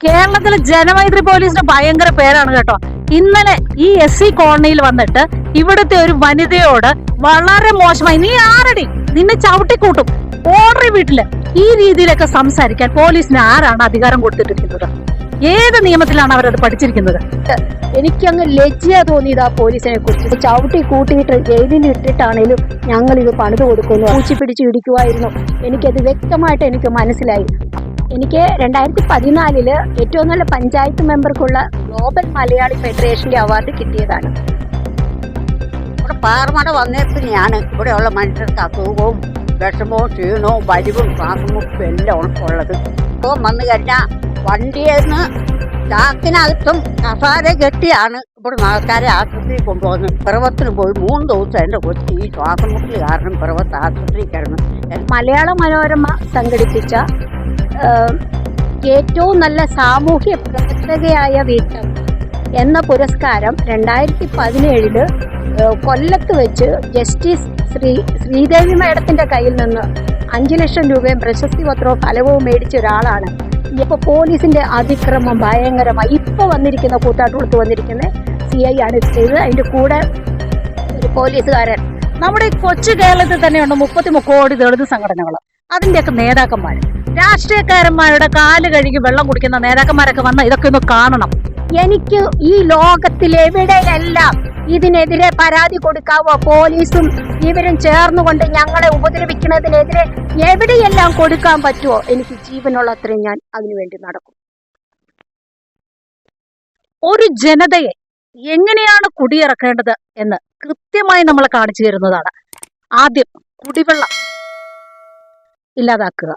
കേരളത്തിലെ ജനമൈത്രി പോലീസിന് ഭയങ്കര പേരാണ് കേട്ടോ. ഇന്നലെ ഈ എസ് സി കോളനിയിൽ വന്നിട്ട് ഇവിടുത്തെ ഒരു വനിതയോട് വളരെ മോശമായി നീ ആരടി? നിന്നെ ചവിട്ടിക്കൂട്ടും. ഓർഡറി വീട്ടിൽ ഈ രീതിയിലൊക്കെ സംസാരിക്കാൻ പോലീസിന് ആരാണ് അധികാരം കൊടുത്തിട്ടിരിക്കുന്നത്? ഏത് നിയമത്തിലാണ് അവരത് പഠിച്ചിരിക്കുന്നത്? എനിക്കങ്ങ് ലജ്ജ തോന്നിയത് ആ പോലീസിനെ കുറിച്ച്. ചവിട്ടി കൂട്ടിയിട്ട് ജയിലിൽ ഇട്ടിട്ടാണേലും ഞങ്ങൾ ഇത് പണിത് കൊടുക്കുന്നു പൂച്ചി പിടിച്ച് ഇടിക്കുമായിരുന്നു എനിക്കത് വ്യക്തമായിട്ട് എനിക്ക് മനസ്സിലായി. എനിക്ക് രണ്ടായിരത്തി പതിനാലിൽ ഏറ്റവും നല്ല പഞ്ചായത്ത് മെമ്പർക്കുള്ള ഗ്ലോബൽ മലയാളി ഫെഡറേഷന്റെ അവാർഡ് കിട്ടിയതാണ്. ഇവിടെ പാറമട ഞാൻ ഇവിടെയുള്ള മനുഷ്യർക്ക് അസുഖവും വിഷമവും ക്ഷീണവും വലിവും ശ്വാസമുട്ടും എല്ലാം ഉള്ളത്. അസുഖം വന്നു കഴിഞ്ഞാൽ വണ്ടിയെന്ന് ചാക്കിനകത്തും കസാര കെട്ടിയാണ് ഇവിടെ ആൾക്കാരെ ആശുപത്രിയിൽ കൊണ്ടുപോകുന്നത്. പിറവത്തിന് പോയി മൂന്ന് ദിവസം എന്റെ കൊച്ചി ഈ ശ്വാസമുട്ടൽ കാരണം പിറവത്ത് ആശുപത്രിയിൽ കിടന്നു. മലയാള മനോരമ സംഘടിപ്പിച്ച ഏറ്റവും നല്ല സാമൂഹ്യ പ്രവർത്തകയായ വീട്ടം എന്ന പുരസ്കാരം രണ്ടായിരത്തി പതിനേഴിൽ കൊല്ലത്ത് വെച്ച് ജസ്റ്റിസ് ശ്രീ ശ്രീദേവി മേഡത്തിന്റെ കയ്യിൽ നിന്ന് അഞ്ചു ലക്ഷം രൂപയും പ്രശസ്തി പത്രവും ഫലവും മേടിച്ച ഒരാളാണ്. ഇപ്പോൾ പോലീസിന്റെ അതിക്രമം ഭയങ്കരമായി. ഇപ്പോൾ വന്നിരിക്കുന്ന കൂത്താട്ടുകൊടുത്ത് വന്നിരിക്കുന്ന സി ഐ ആണ് ചെയ്തത്. അതിന്റെ കൂടെ ഒരു പോലീസുകാരൻ. നമ്മുടെ കൊച്ചു കേരളത്തിൽ തന്നെയുണ്ട് മുപ്പത്തി മുക്കോടി ദളിത് സംഘടനകൾ അതിന്റെയൊക്കെ നേതാക്കന്മാർ രാഷ്ട്രീയക്കാരന്മാരുടെ കാൽ കഴുകി വെള്ളം കുടിക്കുന്ന നേതാക്കന്മാരൊക്കെ വന്ന ഇതൊക്കെ ഒന്ന് കാണണം. എനിക്ക് ഈ ലോകത്തിലെവിടെയെല്ലാം ഇതിനെതിരെ പരാതി കൊടുക്കാവോ പോലീസും ഇവരും ചേർന്നുകൊണ്ട് ഞങ്ങളെ ഉപദ്രവിക്കുന്നതിനെതിരെ എവിടെയെല്ലാം കൊടുക്കാൻ പറ്റുമോ എനിക്ക് ജീവനുള്ള അത്രയും ഞാൻ അതിനുവേണ്ടി നടക്കും. ഒരു ജനതയെ എങ്ങനെയാണ് കുടിയിറക്കേണ്ടത് എന്ന് കൃത്യമായി നമ്മൾ കാണിച്ചു തരുന്നതാണ്. ആദ്യം കുടിവെള്ളം. ഇല്ലാതാക്കുക.